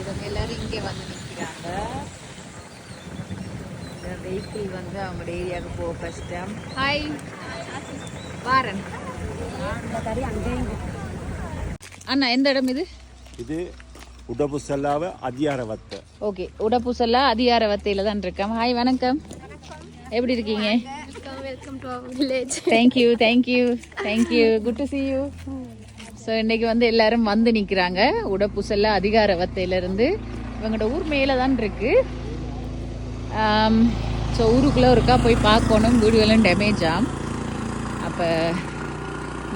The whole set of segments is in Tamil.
இவங்க எல்லாரும் இங்கே வந்து நிற்கிறாங்க இந்த வெஹிக்கிள் வந்து அவங்களோட ஏரியாவுக்கு போக கஷ்டம் ஹாய் வாரன். அண்ணா எந்த இடம் இது? இது உடபுசல்லாவ அதிகாரவத்தை. ஓகே உடப்பூசல்லா அதிகாரவத்தையில் தான் இருக்கேன். ஹாய் வணக்கம். எப்படி இருக்கீங்க? Welcome to our village thank you thank you thank you good to see you so இன்னைக்கு வந்து எல்லாரும் வந்து நிற்கிறாங்க உடப்புசல்ல அதிகாரவத்தையிலேருந்து. இவங்களோட ஊர் மேலே தான் இருக்கு ஸோ ஊருக்குள்ளே ஒருக்கா போய் பார்க்கணும். வீடுகளும் டேமேஜ் ஆம் அப்போ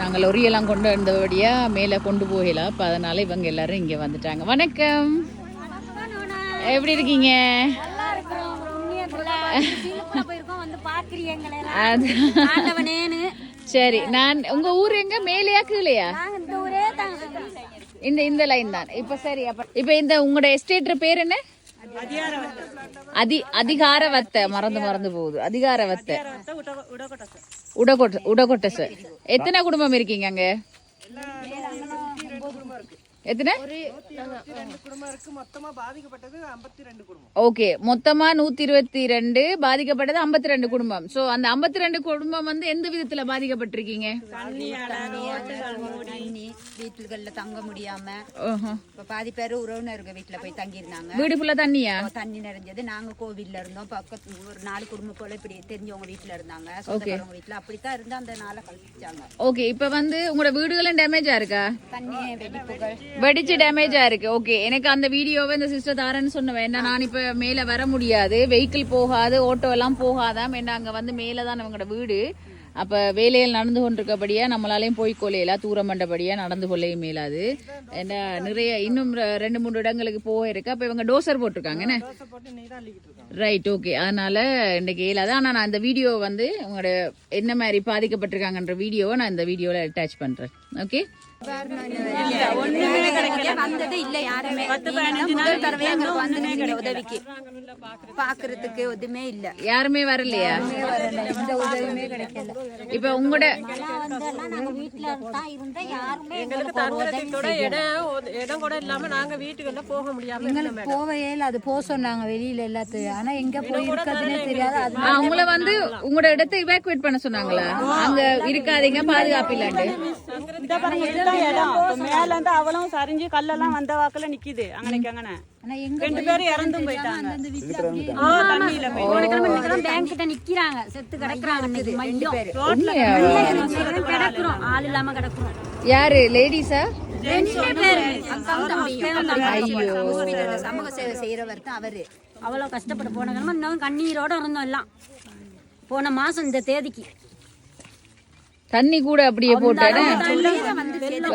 நாங்கள் லொரியெல்லாம் கொண்டு வந்தபடியாக மேலே கொண்டு போகலாம் அப்போ அதனால இவங்க எல்லாரும் இங்கே வந்துட்டாங்க. வணக்கம். எப்படி இருக்கீங்க? அது சரி நான் உங்க ஊர் எங்க? மேலையா கீழையா? இந்த இந்த இந்த லைன் தான். இப்ப சரி அப்ப இப்ப இந்த உங்களோட எஸ்டேட் பேர் என்ன? அதி அதிகாரவத்தை மறந்து மறந்து போகுது. அதிகாரவத்தை. உடகொட்ட உடகொட்ட சார் எத்தனை குடும்பம் இருக்கீங்க அங்க? எத்தனை? ஓகே மொத்தமா நூத்தி இருபத்தி ரெண்டு பாதிக்கப்பட்டது ஐம்பத்தி ரெண்டு குடும்பம். சோ அந்த ஐம்பத்தி ரெண்டு குடும்பம் வந்து எந்த விதத்துல பாதிக்கப்பட்டிருக்கீங்க? வீட்டுகள்ல தங்க முடியாம. இப்ப பாதி பேர் உறவினருங்க வீட்டுல போய் தங்கி இருந்தாங்க வீடு ஃபுல்லா தண்ணியா? தண்ணி நிறைஞ்சது. நாங்க கோவில்ல இருந்தோம். பக்கத்து ஒரு நாலு குடும்பம் போல இப்படி தெரிஞ்சவங்க வீட்டுல இருந்தாங்க. சொந்தக்காரவங்க வீட்டுல அப்படித்தான் இருந்து அந்த நாளை கழிச்சாங்க. ஓகே இப்ப வந்து உங்களோட வீடுகளும் டேமேஜா இருக்கா? தண்ணி வெடிப்புகள். வெடிச்சு டேமேஜா இருக்கு. ஓகே எனக்கு அந்த வீடியோவை இந்த சிஸ்டர் தாரன்னு சொன்னவன் என்ன நான் இப்ப மேல வர முடியாது. வெஹிக்கிள் போகாது ஆட்டோ எல்லாம் போகாதாம். என்ன அங்க வந்து மேல தான் அவங்களோட வீடு. அப்ப வேலையில் நடந்து கொண்டிருக்கபடியா நம்மளாலையும் போய் கொள்ளையில தூரம் பண்ணபடியா நடந்து கொள்ளையும் மேலாது. ஏன்னா நிறைய இன்னும் ரெண்டு மூணு இடங்களுக்கு போக இருக்கு. அப்ப இவங்க டோசர் போட்டிருக்காங்க என்ன? ரைட் ஓகே அதனால இன்னைக்கு இயலாது. ஆனா நான் இந்த வீடியோ வந்து உங்களோட என்ன மாதிரி பாதிக்கப்பட்டிருக்காங்கன்ற வீடியோவை நான் இந்த வீடியோல அட்டாச் பண்றேன். ஓகே வந்தது இல்ல யாருமே முதல் தடவையா வந்திருக்கீங்க. உதவிக்கு பாக்குறதுக்கு எதுவுமே இல்ல. யாருமே வரலையா? எந்த உதவியுமே கிடைக்கல. இப்ப உங்களோட இடம் கூட இல்லாம நாங்க வீட்டுக்குள்ள போக முடியாம எங்களுக்கு போவே இல்ல. அது போக சொன்னாங்க வெளியில எல்லாத்தையும். ஆனா எங்க போய் இருக்கிறதுனே தெரியாது. உங்களை வந்து உங்களோட இடத்தை இவாக்குவேட் பண்ண சொன்னாங்களா? அங்க இருக்காதீங்க பாதுகாப்பு இல்லாண்டு மேல இருந்து அவளும் சரிஞ்சு கல்லெல்லாம் வந்த வாக்குல நிக்குது. அங்கனைக்கு அங்கன. ரெண்டு பேரும் இறந்தும் போயிட்டாங்க. பேங்க் கிட்ட நிக்கிறாங்க செத்து கிடக்குறாங்க. ஆள் இல்லாம கிடக்குறோம். யாரு? லேடிஸா? சமூக சேவை செய்யறவர் தான் அவரு. அவ்வளவு கஷ்டப்பட்டு போன கிழமை இன்னும் கண்ணீரோட இருந்தோம் எல்லாம். போன மாசம் இந்த தேதிக்கு. தண்ணி கூட அப்படியே போட்டானே?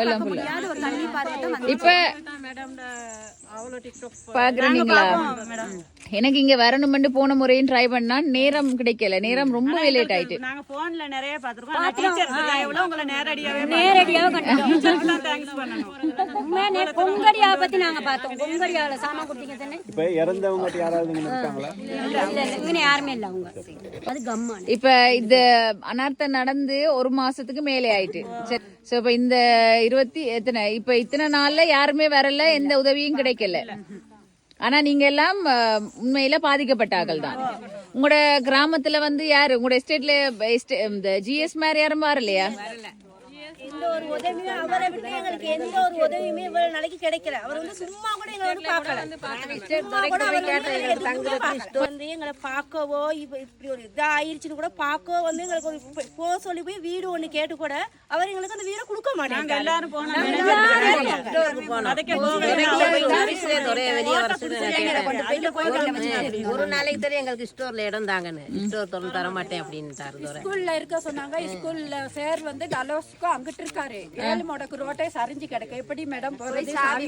வெள்ளம் முடியாத ஒரு தண்ணி பார்த்துட்டு இப்ப பாக்குறீங்களா? எனக்கு இங்க வரணும்னு போன முறையும் ட்ரை பண்ணா நேரம் கிடைக்கல. நேரம் ரொம்ப லேட் ஆயிட்டு. நாங்க போன்ல நிறைய டீச்சர்ஸ் உங்களை நேரடியாவே தேங்க்ஸ் உண்மையா பத்தி பார்த்தோம். பொங்கடியாவில சாமான் கொடுத்தீங்க தானே? இப்ப இறந்தவங்க யாராவது இங்க இருக்காங்களா? இல்ல இல்ல இங்க யாருமே இல்ல அவங்க. அது கம்மான் இப்ப இந்த அனர்த்தம் நடந்து ஒரு மாசத்துக்கு மேலே ஆயிட்டு. சரி. சோ இப்ப இந்த இருபத்தி எத்தனை? இப்ப இத்தனை நாள்ல யாருமே வரல. எந்த உதவியும் கிடைக்கல. ஆனா நீங்க எல்லாம் உண்மையில பாதிக்கப்பட்டார்கள் தான். உங்களோட கிராமத்துல வந்து யாரு? உங்களோட எஸ்டேட்ல எஸ்டே- இந்த ஜிஎஸ் மாதிரி யாரும் வரலையா? எந்த ஒரு உதவியுமே அவரை விட்டு எங்களுக்கு எந்த ஒரு உதவியுமே இவ்வளவு நாளைக்கு கிடைக்கல. அவர் வந்து சும்மா கூட எங்களை வந்து பார்க்கல. சும்மா கூட அவர் வந்து எங்களை பார்க்கவோ இப்ப இப்படி ஒரு இது ஆயிருச்சுன்னு கூட பார்க்கவோ வந்து எங்களுக்கு ஒரு ப- போக சொல்லி போய் வீடு ஒண்ணு கேட்டு கூட அவர் எங்களுக்கு அந்த வீடை கொடுக்க மாட்டாங்க எல்லாரும் ஒரு நாளைக்கு தெரியும் எங்களுக்கு ஸ்டோர்ல இடம் தாங்கன்னு. ஸ்டோர் திறந்து தர மாட்டேன் அப்படின்ட்டாரு துரை. ஸ்கூல்ல இருக்க சொன்னாங்க ஸ்கூல்ல சார் வந்து டலோஸ்க்கு அங்கிட்டு இருக்காரு ஏழு முடக்கு ரோட்டை சரிஞ்சு கிடக்கு. எப்படி மேடம் போறது? சாவி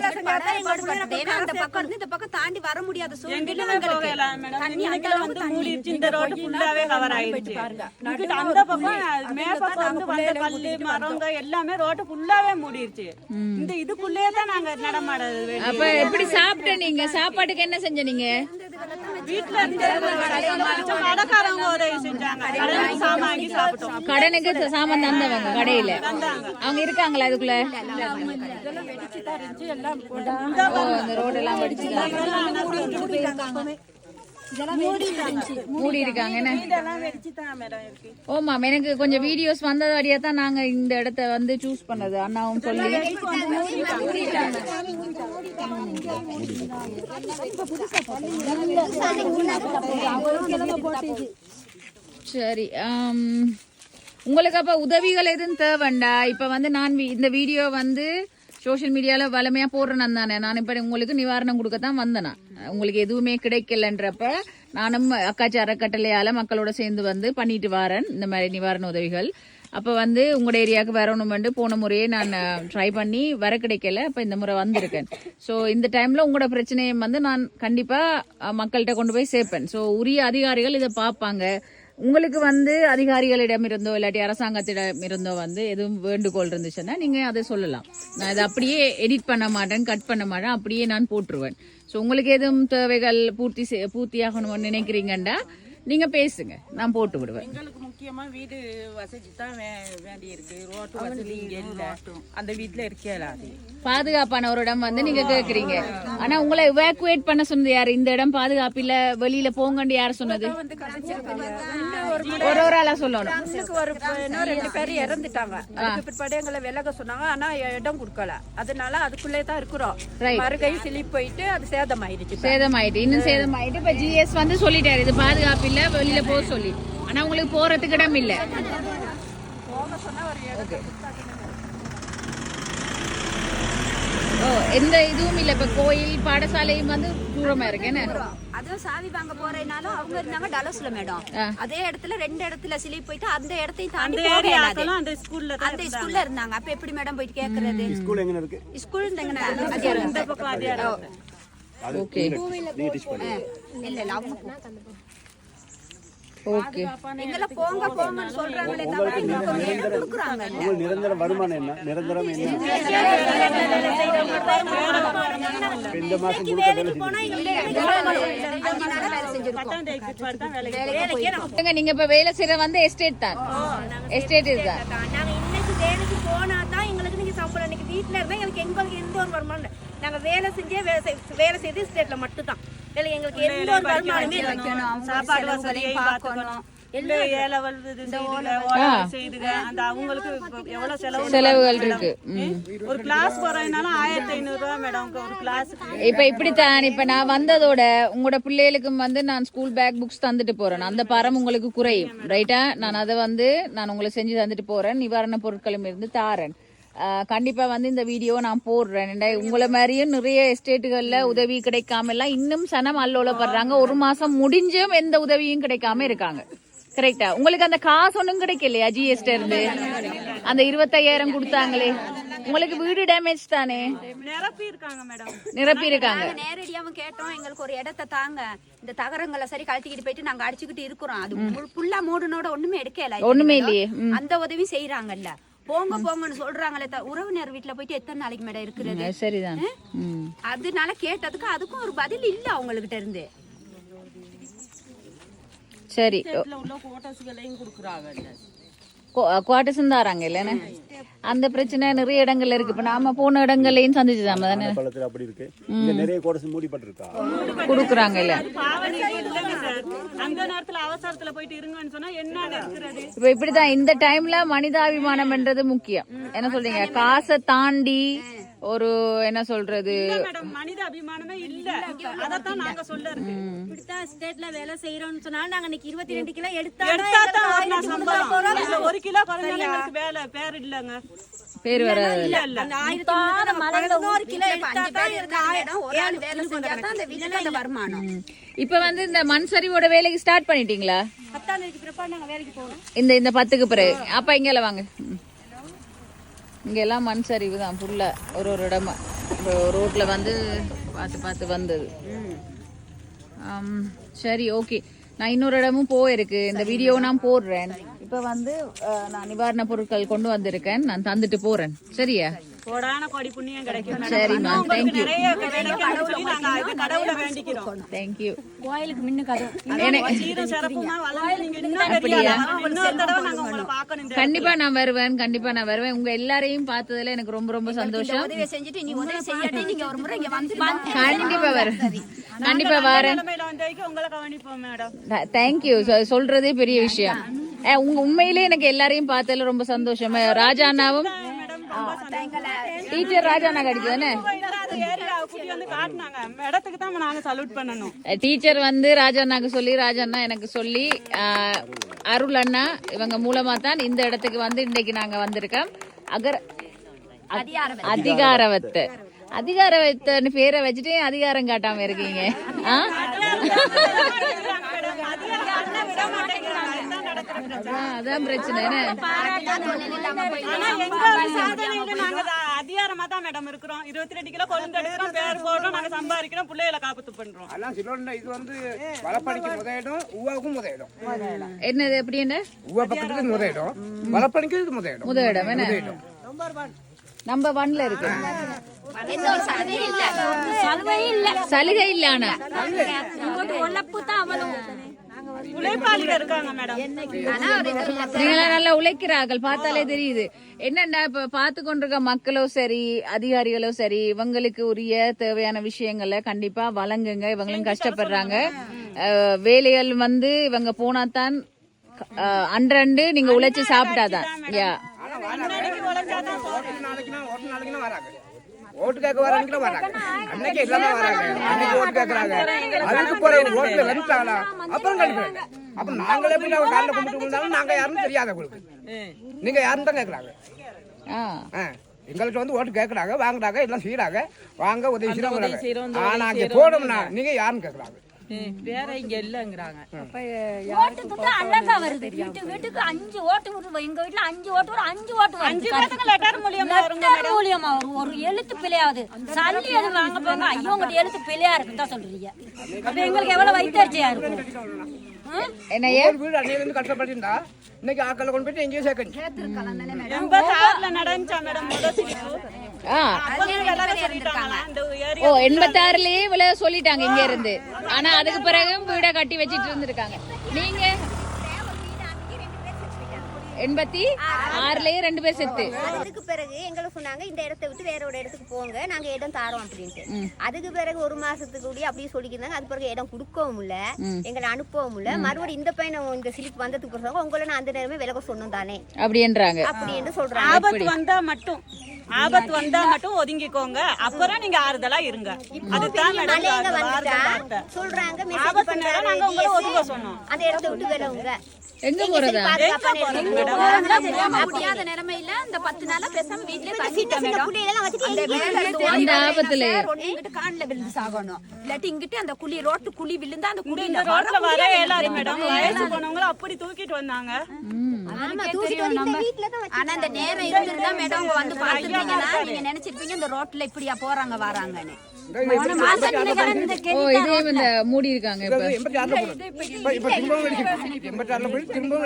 ஏன்னா அந்த பக்கம் இருந்து இந்த பக்கம் தாண்டி வர முடியாத சூழ்நிலை எங்கிட்டுமே போகலாம் மேடம் இங்கனைக்கு வந்து மூடிடுச்சு இந்த ரோடு ஃபுல்லாவே கவர் ஆயிடுச்சு இங்கிட்டு அந்த பக்கம் மே பக்கம் வந்து வந்த கல்லு மரங்க எல்லாமே ரோட்டு ஃபுல்லாவே மூடிடுச்சு இந்த இதுக்குள்ளேயே தான் நாங்க நடமாட அப்ப எப்படி சாப்பிட்ட நீங்க? சாப்பாட்டுக்கு என்ன செஞ்ச நீங்க? வீட்டுல இருந்து உதவி செஞ்சாங்க. சாமான் வாங்கி சாப்பிட்டோம். கடனுக்கு ச- சாமான் தந்தவங்க கடையில. அவங்க இருக்காங்களா அதுக்குள்ள மூடி இருக்காங்க. ஓமா எனக்கு கொஞ்சம் வீடியோஸ் வந்தது வழியா தான் நாங்க இந்த இடத்த வந்து சூஸ் பண்ணது. அண்ணாவும் சொல்லி. சரி ஆம், உங்களுக்கு அப்ப உதவிகள் எதுவும் தேவைண்டா? இப்ப வந்து நான் இந்த வீடியோ வந்து சோஷியல் மீடியால வளமையா போடுறேன் தானே. நான் இப்ப உங்களுக்கு நிவாரணம் கொடுக்கத்தான் வந்தேன். நான். உங்களுக்கு எதுவுமே கிடைக்கலன்றப்ப நானும் அக்காச்சி அறக்கட்டளையால மக்களோட சேர்ந்து வந்து பண்ணிட்டு வரேன் இந்த மாதிரி நிவாரண உதவிகள். அப்ப வந்து உங்களோட ஏரியாவுக்கு வரணுமெண்டு போன முறையே நான் ட்ரை பண்ணி வர கிடைக்கல. அப்ப இந்த முறை வந்திருக்கேன். ஸோ இந்த டைம்ல உங்களோட பிரச்சனையை வந்து நான் கண்டிப்பா மக்கள்கிட்ட கொண்டு போய் சேர்ப்பேன். ஸோ உரிய அதிகாரிகள் இதை பார்ப்பாங்க. உங்களுக்கு வந்து அதிகாரிகளிடம் இருந்தோ இல்லாட்டி அரசாங்கத்திடம் இருந்தோ வந்து எதுவும் வேண்டுகோள் இருந்துச்சுன்னா நீங்க அதை சொல்லலாம். நான் இதை அப்படியே எடிட் பண்ண மாட்டேன் கட் பண்ண மாட்டேன் அப்படியே நான் போட்டுருவேன். ஸோ உங்களுக்கு எதுவும் தேவைகள் பூர்த்தி செய்- பூர்த்தியாகணும்னு நினைக்கிறீங்கண்டா நீங்க பேசுங்க நான் போட்டு விடுவேன். எங்களுக்கு முக்கியமா வீடு வசதி தான் வேண்டி இருக்கு ரோட்டு வசதி இங்க இல்ல. அந்த வீட்டுல இருக்கலாது பாதுகாப்பான ஒரு இடம் வந்து நீங்க கேக்குறீங்க. ஆனா உங்களை எவாக்குவேட் பண்ண சொன்னது யாரு? இந்த இடம் பாதுகாப்பு இல்ல வெளியில போங்கன்னு யார் சொன்னது? ஒரு ஒரு ஆளா சொல்லணும். ஒரு இன்னும் ரெண்டு பேர் இறந்துட்டாங்க. அதுக்கு பிற்பாடு எங்களை விலக சொன்னாங்க. ஆனா இடம் கொடுக்கல. அதனால அதுக்குள்ளே தான் இருக்கிறோம். Right. மறுகை சிலி போயிட்டு அது சேதமாயிடுச்சு இப்ப. சேதமாயிட்டு இன்னும் சேதமாயிட்டு இப்ப ஜிஎஸ் வந்து சொல்லிட்டாரு இது பாதுகாப்பு இல்ல வெளியில போக சொல்லி. ஆனா உங்களுக்கு போறதுக்கு இடம் இல்ல. ஓ எந்த இதுவும் இல்ல. இப்ப கோயில் பாடசாலையும் வந்து தூரமா இருக்கு. என்ன? அதுவும் சாவி வாங்க போறேனாலும் அவங்க இருந்தாங்க டலோஸ்ல மேடம். அதே இடத்துல ரெண்டு இடத்துல சிலி போயிட்டு அந்த இடத்தையும் தாண்டி அந்த போக அந்த ஸ்கூல்ல தான் அந்த ஸ்கூல்ல இருந்தாங்க. அப்ப எப்படி மேடம் போயிட்டு கேக்குறது? ஸ்கூல் எங்க இருக்கு? ஸ்கூல் அது ஓகே இல்ல இல்ல அவங்க ஓகே. எங்களை போங்க போங்கன்னு சொல்றாங்களே தவிர எங்களுக்கு இடம் கொடுக்குறாங்க? உங்களுக்கு நிரந்தர வருமானம் என்ன? நிரந்தரம் என்ன? இந்த மாசம் வேலை தான் நீங்க இப்ப வேலை செய்யற வந்து எஸ்டேட் தான். எஸ்டேட் நாங்க இன்னைக்கு வேலைக்கு போனா தான் எங்களுக்கு நீங்க சம்பளம் இன்னைக்கு வீட்ல இருந்தா எங்களுக்கு எங்களுக்கு எந்த ஒரு வருமானம் இல்லை. நாங்க வேலை செஞ்சே வேலை செய்- வேலை செய்து ஸ்டேட்ல மட்டும் தான் வேலை எங்களுக்கு எந்த ஒரு வருமானமே இல்லை. சாப்பாடு வசதியை இல்ல செலவு செலவுகள் இருக்கு. இப்ப இப்படித்தான் இப்ப நான் வந்ததோட உங்களோட பிள்ளைகளுக்கும் வந்து நான் ஸ்கூல் பேக் புக்ஸ் தந்துட்டு போறேன். அந்த பரம் உங்களுக்கு குறையும். ரைட்டா நான் அதை வந்து நான் உங்களுக்கு செஞ்சு தந்துட்டு போறேன். நிவாரண பொருட்களும் இருந்து தாரேன். ஆஹ் கண்டிப்பா வந்து இந்த வீடியோ நான் போடுறேன். உங்களை மாதிரியும் நிறைய எஸ்டேட்டுகள்ல உதவி கிடைக்காம எல்லாம் இன்னும் சனம் அல்லோலப்படுறாங்க. ஒரு மாசம் முடிஞ்சும் எந்த உதவியும் கிடைக்காம இருக்காங்க. கரெக்டா உங்களுக்கு அந்த காசு ஒன்றும் கிடைக்கலையா ஜிஎஸ்டி இருந்து? அந்த இருபத்தையாயிரம் கொடுத்தாங்களே. உங்களுக்கு வீடு டேமேஜ் தானே? நிரப்பி இருக்காங்க மேடம் நிரப்பி இருக்காங்க நேரடியாவும் கேட்டோம் எங்களுக்கு ஒரு இடத்த தாங்க. இந்த தகரங்களை சரி கழட்டிக்கிட்டு போயிட்டு நாங்க அடிச்சுக்கிட்டு இருக்கிறோம். அது ஃபுல்லா மூடுனோட ஒண்ணுமே எடுக்கல. ஒண்ணுமே இல்லையே. அந்த உதவி செய்யறாங்கல்ல போங்க போங்கன்னு சொல்றாங்களே த- உறவினர் வீட்டுல போயிட்டு எத்தனை நாளைக்கு மேடம் இருக்கிறது சரிதான். அதனால கேட்டதுக்கு அதுக்கும் ஒரு பதில் இல்ல அவங்ககிட்ட இருந்து. சரி. வீட்டுல உள்ள கோட்டர்ஸ்களையும் கொடுக்குறாங்க குவார்டர்ஸ் தாராங்க இல்லைன்னு அந்த பிரச்சனை நிறைய இடங்கள்ல இருக்கு. இப்ப நாம போன இடங்கள்லயும் சந்திச்சுதாம தானே பள்ளத்துல அப்படி இருக்கு. நிறைய கோடஸ் மூடிப்பட்டிருக்கா. கொடுக்குறாங்க இல்ல. அந்த நேரத்துல அவசரத்துல போயிட்டு இருங்கன்னு சொன்னா என்ன இருக்கிறது இப்ப இப்படிதான். இந்த டைம்ல மனிதாபிமானம் என்றது முக்கியம். என்ன சொல்றீங்க? காசை தாண்டி ஒரு என்ன சொல்றது? மேடம் மனித அபிமானமே இல்ல. அதத்தான் நாங்க சொல்ல இப்படித்தான் ஸ்டேட்ல வேலை செய்யறோம்னு சொன்னாலும் நாங்க இன்னைக்கு இருபத்தி ரெண்டு கிலோ எடுத்தா எடுத்தா தான் ஒரு கிலோ குறைஞ்சாலும் வேலை பேர் இல்லங்க. பேர் வராது. இல்ல இல்ல கிலோ எடுத்தா ஒரு அந்த வருமானம். இப்ப வந்து இந்த மண் சரிவோட வேலைக்கு ஸ்டார்ட் பண்ணிட்டீங்களா? இந்த இந்த பத்துக்கு பிறகு. அப்ப இங்கெல்லாம் வாங்க. இங்கெல்லாம் மண் சரிவு தான் ஃபுல்லா ஒரு ஒரு இடமா. இப்போ ரோட்ல வந்து பார்த்து பார்த்து வந்தது. சரி ஓகே. நான் இன்னொரு இடமும் போயிருக்கு. இந்த வீடியோ நான் போடுறேன். இப்ப வந்து நான் நிவாரண பொருட்கள் கொண்டு வந்திருக்கேன். நான் தந்துட்டு போறேன். சரியா? கோடான கோடி புண்ணியம் கிடைக்கும். சரிம்மா, you. நிறைய கிடைக்கும்னு சொல்லி நாங்க இது கடவுளை வேண்டிக்கிறோம். தேங்க்யூ கோயிலுக்கு முன்ன கதை. இன்னும் சீரும் சிறப்புமா வளர்ந்து நீங்க இன்னும் பெரிய. இன்னொரு தடவை நாங்க உங்களை பார்க்கணும் கண்டிப்பா நான் வருவேன் கண்டிப்பா நான் வருவேன். உங்க எல்லாரையும் பார்த்ததுல எனக்கு ரொம்ப ரொம்ப சந்தோஷம். உதவி செஞ்சுட்டு நீ உதவி செய்யாட்டி நீங்க ஒரு முறை இங்க வந்து கண்டிப்பா வரேன். கண்டிப்பா வரேன். உங்களை கவனிப்போம் மேடம். தேங்க்யூ சொல்றதே பெரிய விஷயம். உங்க உண்மையிலே எனக்கு எல்லாரையும் பார்த்ததுல ரொம்ப சந்தோஷம். ராஜா அண்ணாவும் டீச்சர் ராஜா அண்ணா கிடைச்சதானே அது ஏரியா கூட்டி வந்து காட்டினாங்க. இடத்துக்கு தான் நாங்க சல்யூட் பண்ணணும். டீச்சர் வந்து ராஜா அண்ணாக்கு சொல்லி ராஜா அண்ணா எனக்கு சொல்லி அருள் அண்ணா இவங்க மூலமா தான் இந்த இடத்துக்கு வந்து இன்னைக்கு நாங்க வந்திருக்கோம். அகர் அதிகாரவத்து. அதிகாரவத்தன்னு பேரை வச்சுட்டு அதிகாரம் காட்டாம இருக்கீங்க? ஆ, அதான் பிரச்சனை. அதிகாரமா தான் மேடம் இருக்கிறோம். இருபத்தி ரெண்டு கிலோ கொழுந்து எடுக்கிறோம் பேர் போடுறோம் நாங்க சம்பாதிக்கிறோம் பிள்ளைகளை காப்பாத்து பண்றோம். இது வந்து வளப்பணிக்கு முதலிடம் ஊவாவுக்கும் முதலிடம். என்னது எப்படி என்ன? ஊவா பக்கத்துக்கு இது முதலிடம் வளப்பணிக்கு இது முதலிடம். முதலிடம் இருக்கு. சலுகை இல்ல. சலுகை இல்ல. ஆனா. உழைப்பு தான் அவ்வளவு. நல்லா உழைக்கிறார்கள். பார்த்தாலே தெரியுது. என்னன்னா இப்ப பார்த்து கொண்டிருக்க மக்களோ சரி அதிகாரிகளோ சரி இவங்களுக்கு உரிய தேவையான விஷயங்களை கண்டிப்பா வழங்குங்க. இவங்களும் கஷ்டப்படுறாங்க. வேலைகள் வந்து இவங்க போனாதான் அன்றண்டு நீங்க உழைச்சு சாப்பிட்டாதான். யா. ஓட்டு கேட்க வராங்க வராங்க. அன்னைக்கு எல்லாமே வராங்க. அன்னைக்கு ஓட்டு கேட்கறாங்க. அதுக்கு பிறகு ஓட்டுல வந்துட்டாங்களா அப்புறம் கழிக்கிறாங்க அப்ப நாங்களே போய் நாங்க காலில் கும்பிட்டு இருந்தாலும் நாங்க யாருன்னு தெரியாத உங்களுக்கு நீங்க யாருன்னு தான் கேட்கறாங்க. எங்கள்கிட்ட வந்து ஓட்டு கேட்கறாங்க வாங்குறாங்க எல்லாம் செய்யறாங்க வாங்க உதவி செய்யறாங்க. ஆனா அங்க போனோம்னா நீங்க யாருன்னு கேட்கறாங்க. வேற இங்க இல்லங்கிறாங்க. ஓட்டுக்கு அழகா வருது. வீட்டு வீட்டுக்கு அஞ்சு ஓட்டு வருது எங்க வீட்டுல அஞ்சு ஓட்டு வரும். அஞ்சு ஓட்டு அஞ்சு பேருக்கு லெட்டர் மூலியமா வருங்க லெட்டர் மூலியமா வரும். ஒரு எழுத்து பிழையாவது சல்லி எது வாங்க போங்க ஐயோ உங்கள்ட்ட எழுத்து பிழையா இருக்குன்னு தான் சொல்றீங்க. அப்ப எங்களுக்கு எவ்வளவு வைத்தறிச்சையா இருக்கும்? வீடு அன்னையில இருந்து கஷ்டப்பட்டு இன்னைக்கு ஆக்களை கொண்டு போயிட்டு எங்கேயோ சேர்க்கணும். நடந்துச்சா மேடம் ஓ எண்பத்தாறுலயே இவ்வளவு சொல்லிட்டாங்க இங்க இருந்து. ஆனா அதுக்கு பிறகு வீட கட்டி வச்சிட்டு இருந்திருக்காங்க. நீங்க எண்பத்தி ஆறுலயே ரெண்டு பேர் செத்து. அதுக்கு பிறகு எங்களை சொன்னாங்க இந்த இடத்த விட்டு வேற ஒரு இடத்துக்கு போங்க நாங்க இடம் தாரோம் அப்படின்ட்டு. அதுக்கு பிறகு ஒரு மாசத்துக்கு கூடிய அப்படியே சொல்லிக்கிறாங்க அது பிறகு இடம் கொடுக்கவும் இல்ல எங்களை அனுப்பவும் இல்ல. மறுபடியும் இந்த பையன் இந்த சிலிப் வந்ததுக்கு பிறகு உங்களை நான் அந்த நேரமே விலக சொன்னோம் தானே. அப்படின்றாங்க. அப்படின்னு சொல்றாங்க. ஆபத்து வந்தா மட்டும் ஆபத்து வந்தா மட்டும் ஒதுங்கிக்கோங்க. அப்புறம் நீங்க ஆறுதலா இருங்க. அதுதான். சொல்றாங்க மெசேஜ் ஆபத்து நேரம் நாங்க உங்களை ஒதுங்க. சொன்னோம். அந்த இடத்த விட்டு விலகுங்க? எங்க எங்க போறதா முடியாத நிலைமையில இந்த பத்து நாளா பேசாம வீட்லயே அந்த ஆபத்துல. இங்கிட்டு காண்ல விழுந்து சாகணும். இல்லாட்டி இங்கிட்டு அந்த குழி ரோட்டு குழி விழுந்தா அந்த குழியில இந்த ரோட்ல வர இயலாது மேடம். வயசு அப்படி தூக்கிட்டு வந்தாங்க. ஆனா அந்த நேரம் இருந்திருந்தா மேடம் அவங்க வந்து பார்த்துருந்தீங்கன்னா நீங்க நினைச்சிருப்பீங்க இந்த ரோட்ல இப்படியா போறாங்க வராங்கன்னு. மூடி இருக்காங்க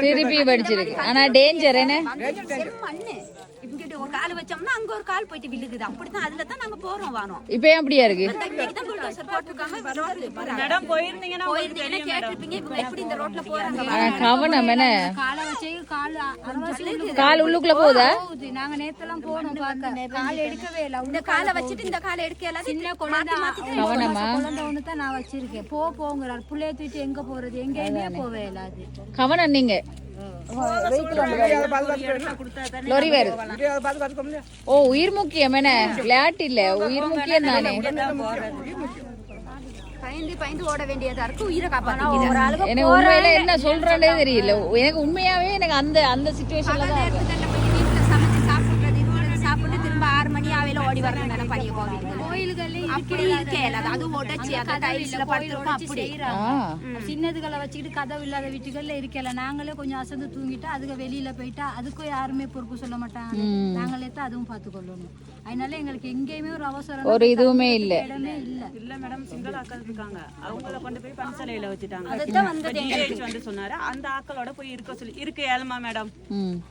திருப்பி படிச்சிருக்கு. ஆனா டேஞ்சர் என்ன? கால் வச்சோம்னா அங்க ஒரு கால் போயிட்டு விழுகுது. அப்படிதான் அதுல தான் நாங்க போறோம் வரோம். இப்ப ஏன் அப்படியா இருக்கு? மேடம் போயிருந்தீங்கன்னா உங்களுக்கு போயிருந்தீங்கன்னா தெரியும் மேடம். கேட்டிருப்பீங்க இவங்க எப்படி இந்த ரோட்ல போறாங்க ஆனா கவனம் என்ன காலை வச்சு கால் கால் உள்ளுக்குள்ள போகுதா? போகுது? நாங்க நேத்தெல்லாம் போனோம் பார்க்க. கால் எடுக்கவே இல்லை. இந்த காலை வச்சுட்டு இந்த காலை எடுக்க எல்லாம் சின்ன குழந்தை கவனமா? குழந்தை ஒன்று தான் நான் வச்சிருக்கேன். போ போங்கிறார். பிள்ளைய தூக்கிட்டு எங்க போறது? எங்கேயுமே போவே இல்லாது கவனம் நீங்க. ஓ உயிர் முக்கியம் என்ன? விளையாட்டு இல்ல உயிர் முக்கியம் தானே? பயந்து பயந்து ஓட வேண்டியதா இருக்கு. உயிரை காப்பாத்திக்கிறேன் ஒரு ஆளுக்கு எனக்கு உண்மையில என்ன சொல்றேன்னே தெரியல. எனக்கு உண்மையாவே எனக்கு அந்த அந்த சுச்சுவேஷன்ல தான் ஓடி வரணும் தானே பணிய கோவிலுக்கு அப்படி இருக்கேன் அது உடைச்சி அந்த டைல்ஸ்ல படுத்துருக்கோம் அப்படி சின்னதுகளை வச்சுக்கிட்டு கதவு இல்லாத வீட்டுகள்ல இருக்கல நாங்களே கொஞ்சம் அசந்து தூங்கிட்டா அதுக்கு வெளியில போயிட்டா அதுக்கும் யாருமே பொறுப்பு சொல்ல மாட்டாங்க. நாங்களே தான் அதுவும் பார்த்து கொள்ளணும் அதனால எங்களுக்கு எங்கேயுமே ஒரு அவசரம் ஒரு இதுவுமே இல்ல. இடமே இல்ல. இல்ல மேடம் சிங்கள ஆக்கள் இருக்காங்க. அவங்கள கொண்டு போய் பன்சலையில வச்சுட்டாங்க. அதுதான் வந்தது DH வந்து சொன்னாரு அந்த ஆக்களோட போய் இருக்க சொல்லி இருக்கு ஏழுமா மேடம்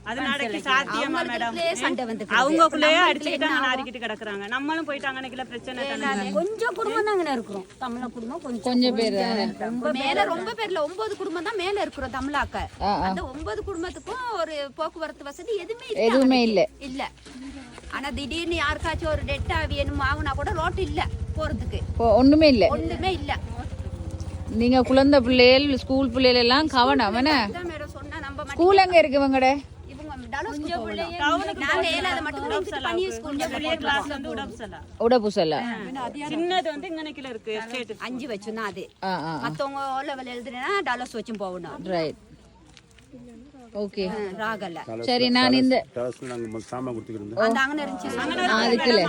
அது நடக்கு சாத்தியமா மேடம் வந்து அவங்களுக்குள்ளேயே அடிச்சுக்கிட்டாங்க நாரிக்கிட்டு கிடக்குறாங்க நம்மளும் போயிட்டாங்கன்னு பிரச்சனை தானே? கொஞ்சம் குடும்பம் தான் அங்கே இருக்கிறோம். தமிழ குடும்பம் கொஞ்சம் கொஞ்சம் பேர் தானே. மேல ரொம்ப பேர்ல ஒன்பது குடும்பம் தான் மேல இருக்கிறோம் தமிழாக்க. அந்த ஒன்பது குடும்பத்துக்கும் ஒரு போக்குவரத்து வசதி எதுவுமே இல்ல எதுவுமே இல்ல. இல்ல. ஆனா திடீர்னு யாருக்காச்சும் ஒரு டெட் ஆவியனும் ஆகுனா கூட ரோட் இல்ல போறதுக்கு. ஒண்ணுமே இல்ல. ஒண்ணுமே இல்ல. நீங்க குழந்தை பிள்ளைகள் ஸ்கூல் பிள்ளைகள் எல்லாம் கவனம் என்ன? ஸ்கூல் எங்க இருக்கு இவங்கட? சின்னது வந்து இங்கனைக்குல இருக்கு. அஞ்சு வச்சுன்னா அது. மத்தவங்க லெவல் எழுதுனா டாலர்ஸ் வச்சும் போகணும். Right okay. சரி நான் இந்த அதுக்குல.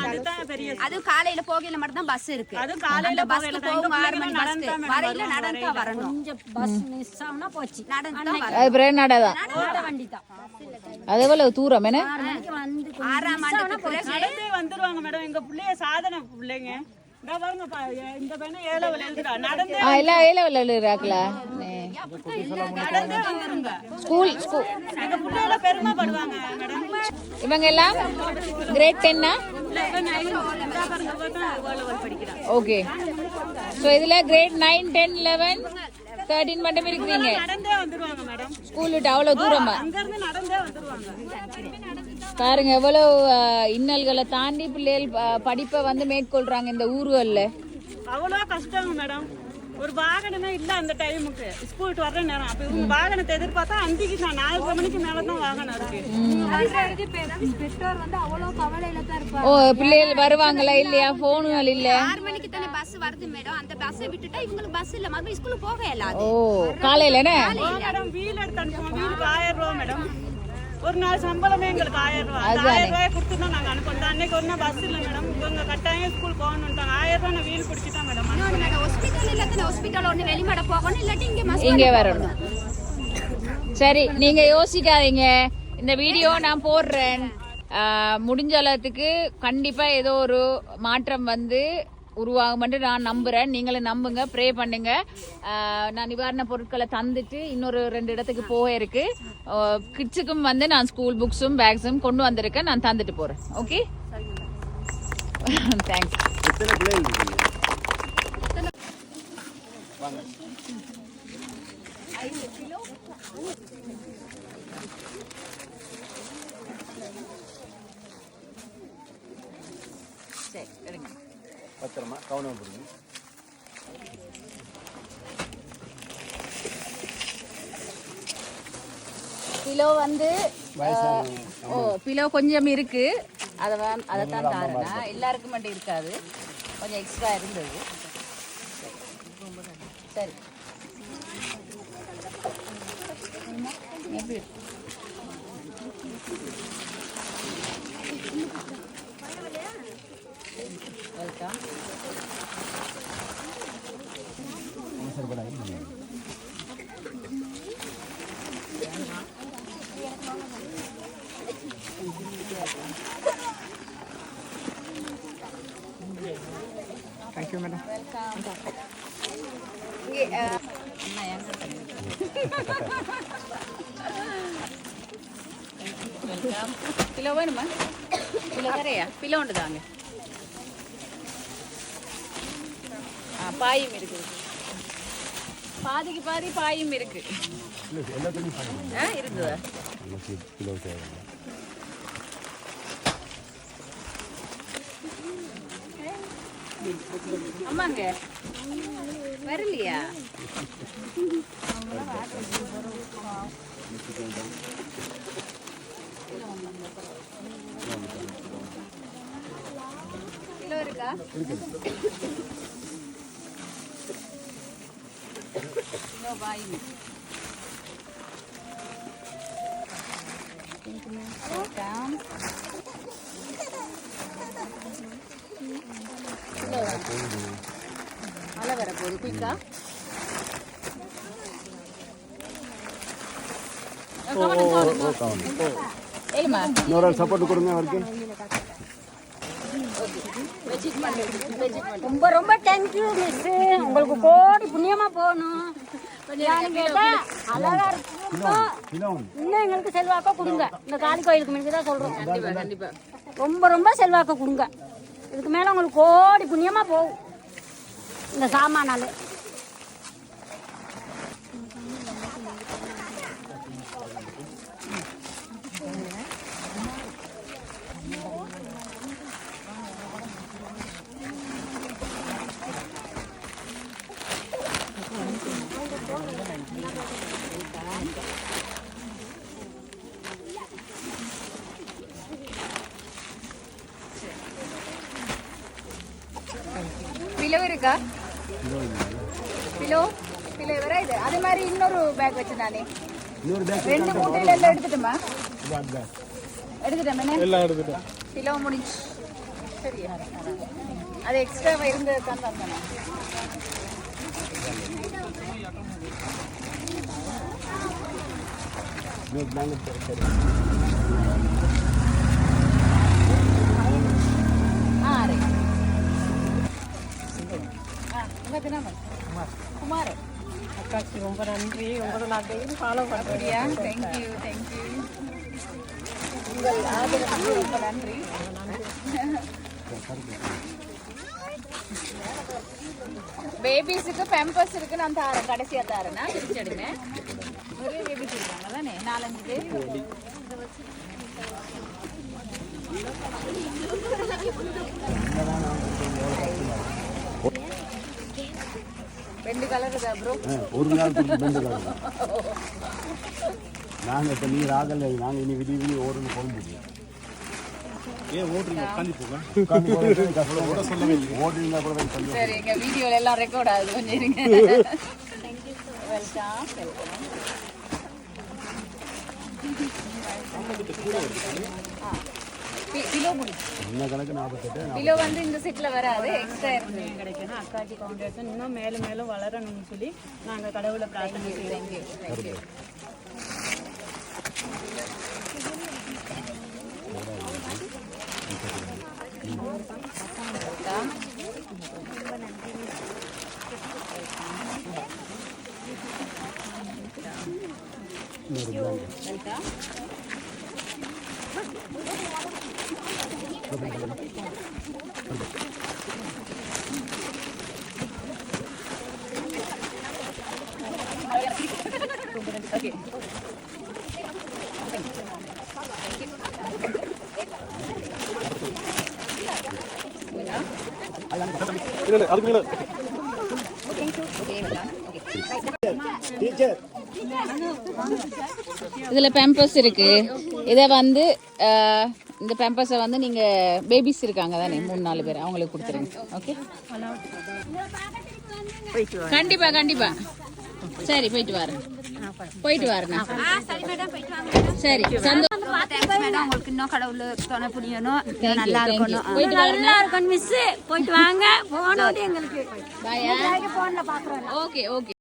அது காலையில போகையில மட்டும் தான் பஸ் இருக்கு. அது காலையில தான். போகும் எங்க ஆறு மணி பிள்ளைங்க பஸ்க்கு நடந்தா மேடம் வரையில நடந்தா வரணும். கொஞ்சம் பஸ் மிஸ் ஆகுனா போச்சு. நடந்தா அது பிறகு நடதான் ஓட வண்டி தான் அது எவ்வளவு தூரம் என்ன? மணிக்கு பிறகு நடந்தே வந்துருவாங்க மேடம். எங்க பிள்ளைய சாதனை பிள்ளைங்க. இந்த பாருங்க பையன் ஏழாவில் எழுதுறா. நடந்தே ஆ ஸ்கூல் ஸ்கூல் இவங்க எல்லாம் கிரேட் டென்னா ஓகே ஸோ இதில் grade nine ten eleven thirteen மட்டும் இருக்கிறீங்க. ஸ்கூல் விட்டு அவ்வளோ தூரமா? பாருங்க எவ்வளோ இன்னல்களை தாண்டி பிள்ளைகள் படிப்பை வந்து மேற்கொள்றாங்க இந்த ஊர்களில். அவ்வளோ கஷ்டம் மேடம். ஒரு வாகனமே இல்ல அந்த டைமுக்கு ஸ்கூல் விட்டு வர்ற நேரம். அப்ப இவங்க வாகனத்தை எதிர்பார்த்தா அந்திக்கு நான் நாலரை மணிக்கு மேலதான் வாகனம் இருக்கு. பெற்றோர் வந்து அவ்வளவு கவலையில தான் இருப்பாங்க ஓ பிள்ளைகள் வருவாங்களா இல்லையா ஃபோனுகள் இல்லை. ஆறு மணிக்கு தானே பஸ் வருது மேடம் அந்த பஸ்ஸை விட்டுட்டா இவங்களுக்கு பஸ் இல்ல. மறுபடியும் ஸ்கூலுக்கு போக இயலாது. ஓ காலையிலண்ணே ஓ மேடம் வீல் எடுத்து அனுப்புவோம். வீலுக்கு ஆயிரம் ரூபா மேடம் ஒரு நாள் சம்பளமே எங்களுக்கு ஆயிரம் ரூபா அந்த ஆயிரம் ரூபாய் கொடுத்து தான் நாங்க அனுப்போம். அன்னைக்கு ஒரு நாள் பஸ் இல்லை மேடம் இவங்க கட்டாயம் ஸ்கூல் போகணுன்ட்டாங்க ஆயிரம் ரூபாய் நான் வீல் பிடிச்சி தான் மேடம். ஹாஸ்பிட்டல் இல்லாத ஹாஸ்பிட்டல் ஒண்ணு வெளிமட போகணும் இல்லாட்டி இங்க மஸ் இங்கே வரணும். சரி நீங்க யோசிக்காதீங்க. இந்த வீடியோ நான் போடுறேன். முடிஞ்ச அளவுக்கு கண்டிப்பா ஏதோ ஒரு மாற்றம் வந்து உருவாகும்னு நான் நம்புறேன். நீங்களும் நம்புங்க ப்ரே பண்ணுங்க. நான் நிவாரண பொருட்களை தந்துட்டு இன்னொரு ரெண்டு இடத்துக்கு போக இருக்கு. கிட்ஸுக்கும் வந்து நான் ஸ்கூல் புக்ஸும் பேக்ஸும் கொண்டு வந்திருக்கேன். நான் தந்துட்டு போறேன். ஓகே தேங்க்ஸ் இருக்கீங்க சரி எடுங்க பத்திரமா கவனம் கொடுங்க. கிலோ வந்து ஓ கிலோ கொஞ்சம் இருக்கு. அதை அதை தான் தாரேனா? எல்லாருக்கும் மட்டும் இருக்காது. கொஞ்சம் எக்ஸ்ட்ரா இருந்தது. சரி. எப்படி கிலோ வேணுமா கிலோ தரையா கிலோ ஒன்று தாங்க ஆ பாயும் இருக்குது பாதிக்கு பாதி பாயும் இருக்கு எல்லாத்துலையும் ஆமாங்க. வரலையா? கிலோ இருக்கா? கிலோ பாயும் வெல்கம் போகுது குயிக்கா? இன்னொரு ஆள் சப்போர்ட் கொடுங்க அவருக்கு. ரொம்ப ரொம்ப தேங்க்யூ மிஸ் உங்களுக்கு கோடி புண்ணியமா போகணும். அழகா இருக்குமா இன்னும் எங்களுக்கு செல்வாக்கா கொடுங்க. இந்த காளி கோயிலுக்கு முன்னாடி தான் சொல்றோம். கண்டிப்பா கண்டிப்பா. ரொம்ப ரொம்ப செல்வாக்கு கொடுங்க. இதுக்கு மேலே உங்களுக்கு கோடி புண்ணியமாக போகும். இந்த சாமானால பிலோ இருக்கா? பிலோ பிலோ வர இது. அதே மாதிரி இன்னொரு பேக் வச்சிருந்தானே. இன்னொரு பேக் ரெண்டு மூட்டையில எல்லாம் எடுத்துட்டுமா? பேக் எடுத்துட்டேன் எல்லாம் எடுத்துட்டேன். பிலோ முடிஞ்சு. சரியா அது எக்ஸ்ட்ரா இருந்தது தான் தந்தேன் ஆ ரைட் குமார் அக்காக்கு ரொம்ப நன்றி உங்களை நான் டெய்லி ஃபாலோ பண்ணுறியா தேங்க்யூ தேங்க்யூ உங்கள் ஆதரவுக்கு ரொம்ப நன்றி பேபிஸுக்கு பெம்பர்ஸ் இருக்கு நான் தாரேன் கடைசியா தாரேனா பிரிச்செடுங்க ஒரே பேபிஸ் இருக்காங்க தானே நாலஞ்சு பேர் ரெண்டு கலர் ப்ரோ ஒரு நாள் பெண்டு காலம் நாங்கள் இப்போ நீர் ஆகலை நாங்கள் இனி விதி விதி ஓடுன்னு போக முடியும் ஏன் ஓடுறீங்க? உட்காந்து ஓட சொல்லவே இல்லை ஓடுறீங்க கூட கொஞ்சம் சரி எங்க வீடியோல எல்லாம் ரெக்கார்ட் ஆகுது கொஞ்சம் இருங்க. வெல்கம் வெல்கம் கிலோ முடிச்சு என்ன கணக்கு? நாற்பத்தெட்டு கிலோ வந்து இந்த செட்ல வராது. எக்ஸ்ட்ரா இருக்கு. கிடைக்கணும். அக்காச்சி ஃபவுண்டேஷன் இன்னும் மேலும் மேலும் வளரணும்னு சொல்லி நாங்கள் கடவுளை பிரார்த்தனை செய்கிறோம் இதுல பேம்பர்ஸ் இருக்கு. இதை வந்து இந்த பேம்பர்ஸை வந்து நீங்க பேபிஸ் இருக்காங்க தானே மூணு நாலு பேர். அவங்களுக்கு கொடுத்துருங்க. ஓகே கண்டிப்பா கண்டிப்பா. சரி போயிட்டு வரேன் போயிட்டு வரேன் சரி உங்களுக்கு இன்னும் கடவுள் துணை புரியணும் நல்லா. இருக்கணும் போயிட்டு நல்லா மிஸ் போயிட்டு வாங்க. போனோம் எங்களுக்கு. Okay okay